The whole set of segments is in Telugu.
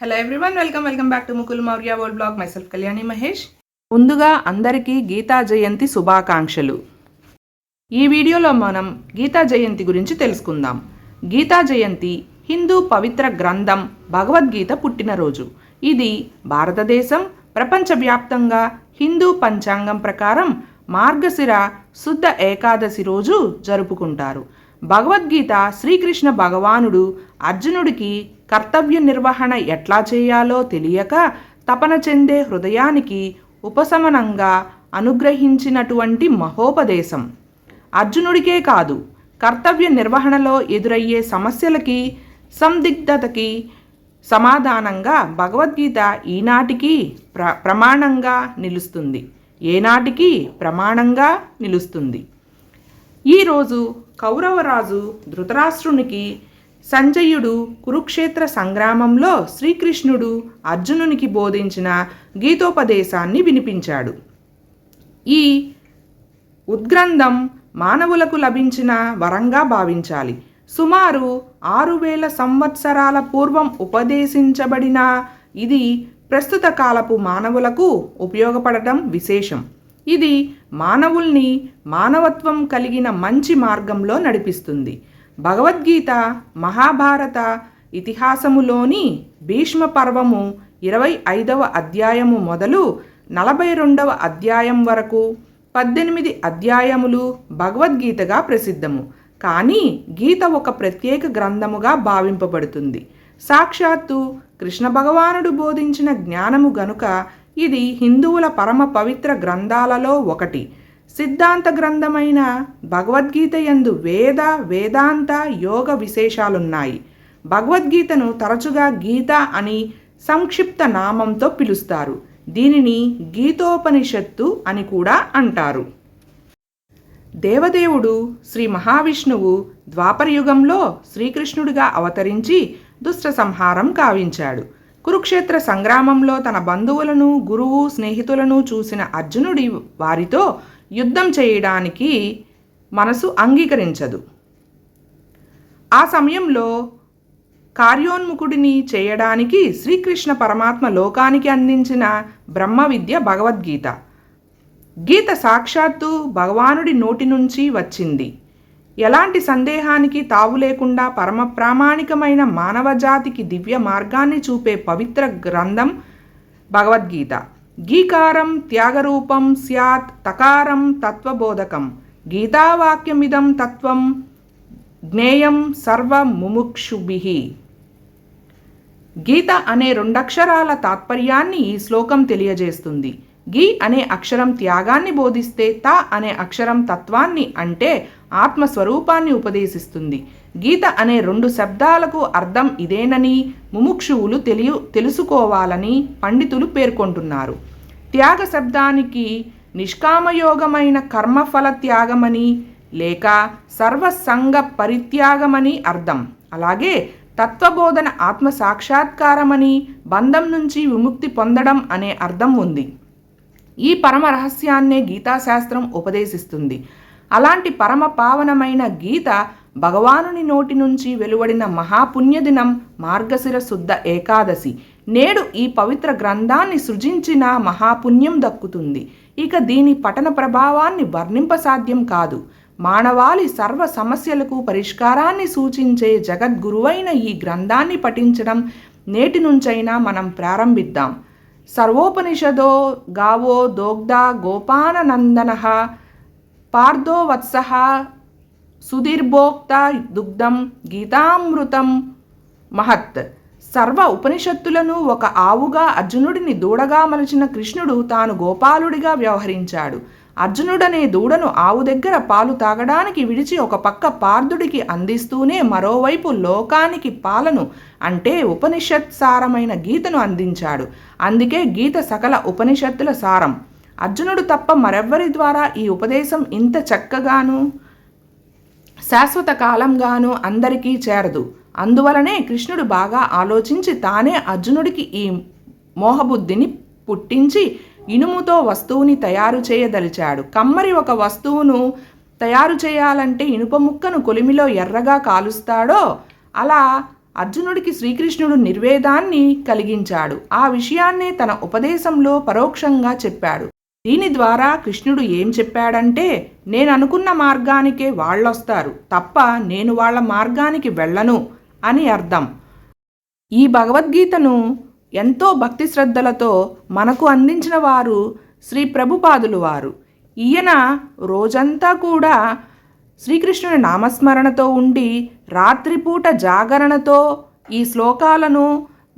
Hello everyone welcome welcome back to Mukul Maurya world blog myself Kalyani Mahesh ముందుగా అందరికీ గీతా జయంతి శుభాకాంక్షలు. ఈ వీడియోలో మనం గీతా జయంతి గురించి తెలుసుకుందాం. గీతా జయంతి హిందూ పవిత్ర గ్రంథం భగవద్గీత పుట్టినరోజు. ఇది భారతదేశం ప్రపంచవ్యాప్తంగా హిందూ పంచాంగం ప్రకారం మార్గశిర శుద్ధ ఏకాదశి రోజు జరుపుకుంటారు. భగవద్గీత శ్రీకృష్ణ భగవానుడు అర్జునుడికి కర్తవ్య నిర్వహణ ఎట్లా చేయాలో తెలియక తపన చెందే హృదయానికి ఉపశమనంగా అనుగ్రహించినటువంటి మహోపదేశం. అర్జునుడికే కాదు కర్తవ్య నిర్వహణలో ఎదురయ్యే సమస్యలకి సందిగ్ధతకి సమాధానంగా భగవద్గీత ఈనాటికి ప్ర ప్రమాణంగా నిలుస్తుంది. ఏనాటికి ప్రమాణంగా నిలుస్తుంది. ఈరోజు కౌరవరాజు ధృతరాష్ట్రునికి సంజయుడు కురుక్షేత్ర సంగ్రామంలో శ్రీకృష్ణుడు అర్జునునికి బోధించిన గీతోపదేశాన్ని వినిపించాడు. ఈ ఉద్గ్రంథం మానవులకు లభించిన వరంగా భావించాలి. సుమారు ఆరు వేల సంవత్సరాల పూర్వం ఉపదేశించబడిన ఇది ప్రస్తుత కాలపు మానవులకు ఉపయోగపడటం విశేషం. ఇది మానవుల్ని మానవత్వం కలిగిన మంచి మార్గంలో నడిపిస్తుంది. భగవద్గీత మహాభారత ఇతిహాసములోని భీష్మ పర్వము ఇరవై ఐదవ అధ్యాయము మొదలు నలభై రెండవ అధ్యాయం వరకు పద్దెనిమిది అధ్యాయములు భగవద్గీతగా ప్రసిద్ధము. కానీ గీత ఒక ప్రత్యేక గ్రంథముగా భావింపబడుతుంది. సాక్షాత్తు కృష్ణ భగవానుడు బోధించిన జ్ఞానము గనుక ఇది హిందువుల పరమ పవిత్ర గ్రంథాలలో ఒకటి. సిద్ధాంత గ్రంథమైన భగవద్గీత యందు వేద వేదాంత యోగ విశేషాలున్నాయి. భగవద్గీతను తరచుగా గీత అని సంక్షిప్త నామంతో పిలుస్తారు. దీనిని గీతోపనిషత్తు అని కూడా అంటారు. దేవదేవుడు శ్రీ మహావిష్ణువు ద్వాపరయుగంలో శ్రీకృష్ణుడిగా అవతరించి దుష్ట సంహారం కావించాడు. కురుక్షేత్ర సంగ్రామంలో తన బంధువులను గురువు స్నేహితులను చూసిన అర్జునుడి వారితో యుద్ధం చేయడానికి మనసు అంగీకరించదు. ఆ సమయంలో కార్యోన్ముఖుడిని చేయడానికి శ్రీకృష్ణ పరమాత్మ లోకానికి అందించిన బ్రహ్మ విద్య భగవద్గీత. గీత సాక్షాత్తు భగవానుడి నోటి నుంచి వచ్చింది. ఎలాంటి సందేహానికి తావు లేకుండా పరమ ప్రామాణికమైన మానవ జాతికి దివ్య మార్గాన్ని చూపే పవిత్ర గ్రంథం భగవద్గీత. గీకారం త్యాగరూపం స్యాత్ తకారం తత్వబోధకం. గీతావాక్యమిదం తత్వం జ్ఞేయం సర్వ ముముక్షుభి గీత అనే రెండక్షరాల తాత్పర్యాన్ని ఈ శ్లోకం తెలియజేస్తుంది. గీ అనే అక్షరం త్యాగాన్ని బోధిస్తే త అనే అక్షరం తత్వాన్ని అంటే ఆత్మస్వరూపాన్ని ఉపదేశిస్తుంది. గీత అనే రెండు శబ్దాలకు అర్థం ఇదేనని ముముక్షువులు తెలియ తెలుసుకోవాలని పండితులు పేర్కొంటున్నారు. త్యాగ శబ్దానికి నిష్కామయోగమైన కర్మఫల త్యాగమని లేక సర్వసంగ పరిత్యాగమని అర్థం. అలాగే తత్వబోధన ఆత్మ సాక్షాత్కారమని బంధం నుంచి విముక్తి పొందడం అనే అర్థం ఉంది. ఈ పరమ రహస్యాన్నే గీతాశాస్త్రం ఉపదేశిస్తుంది. అలాంటి పరమ పావనమైన గీత భగవానుని నోటి నుంచి వెలువడిన మహాపుణ్యదినం మార్గశిర శుద్ధ ఏకాదశి. నేడు ఈ పవిత్ర గ్రంథాన్ని సృజించిన మహాపుణ్యం దక్కుతుంది. ఇక దీని పఠన ప్రభావాన్ని వర్ణింపసాధ్యం కాదు. మానవాళి సర్వ సమస్యలకు పరిష్కారాన్ని సూచించే జగద్గురువైన ఈ గ్రంథాన్ని పఠించడం నేటి నుంచైనా మనం ప్రారంభిద్దాం. సర్వోపనిషదో గావో దోగ్ధ గోపాననందన పార్థోవత్స సుదీర్భోక్త దుగ్ధం గీతామృతం మహత్. సర్వ ఉపనిషత్తులను ఒక ఆవుగా అర్జునుడిని దూడగా మలచిన కృష్ణుడు తాను గోపాలుడిగా వ్యవహరించాడు. అర్జునుడనే దూడను ఆవు దగ్గర పాలు తాగడానికి విడిచి ఒక పక్క పార్థుడికి అందిస్తూనే మరోవైపు లోకానికి పాలను అంటే ఉపనిషత్ సారమైన గీతను అందించాడు. అందుకే గీత సకల ఉపనిషత్తుల సారం. అర్జునుడు తప్ప మరెవ్వరి ద్వారా ఈ ఉపదేశం ఇంత చక్కగాను శాశ్వత కాలంగాను అందరికీ చేరదు. అందువలనే కృష్ణుడు బాగా ఆలోచించి తానే అర్జునుడికి ఈ మోహబుద్ధిని పుట్టించి ఇనుముతో వస్తువుని తయారు చేయదలిచాడు. కమ్మరి ఒక వస్తువును తయారు చేయాలంటే ఇనుప ముక్కను కొలిమిలో ఎర్రగా కాలుస్తాడో అలా అర్జునుడికి శ్రీకృష్ణుడు నిర్వేదాన్ని కలిగించాడు. ఆ విషయాన్నే తన ఉపదేశంలో పరోక్షంగా చెప్పాడు. దీని ద్వారా కృష్ణుడు ఏం చెప్పాడంటే నేను అనుకున్న మార్గానికే వాళ్ళొస్తారు తప్ప నేను వాళ్ళ మార్గానికి వెళ్ళను అని అర్థం. ఈ భగవద్గీతను ఎంతో భక్తి శ్రద్ధలతో మనకు అందించిన వారు శ్రీ ప్రభుపాదులు వారు. ఈయన రోజంతా కూడా శ్రీకృష్ణుని నామస్మరణతో ఉండి రాత్రిపూట జాగరణతో ఈ శ్లోకాలను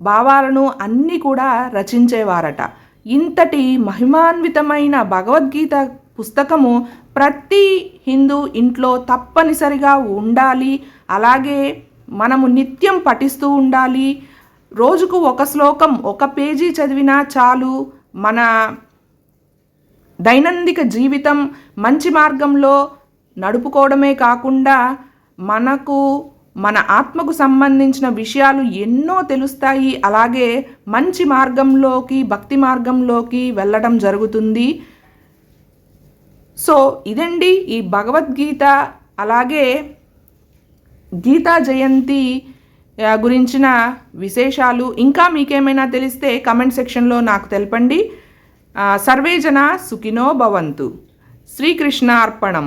భావాలను అన్నీ కూడా రచించేవారట. ఇంతటి మహిమాన్వితమైన భగవద్గీత పుస్తకము ప్రతి హిందూ ఇంట్లో తప్పనిసరిగా ఉండాలి. అలాగే మనము నిత్యం పఠిస్తూ ఉండాలి. రోజుకు ఒక శ్లోకం ఒక పేజీ చదివినా చాలు మన దైనందిక జీవితం మంచి మార్గంలో నడుపుకోవడమే కాకుండా మనకు మన ఆత్మకు సంబంధించిన విషయాలు ఎన్నో తెలుస్తాయి. అలాగే మంచి మార్గంలోకి భక్తి మార్గంలోకి వెళ్ళడం జరుగుతుంది. సో ఇదండి ఈ భగవద్గీత. అలాగే గీతా జయంతి గురించిన విశేషాలు. ఇంకా మీకేమైనా తెలిస్తే కమెంట్ సెక్షన్లో నాకు తెలపండి. సర్వేజన సుఖినో భవంతు. శ్రీకృష్ణ అర్పణం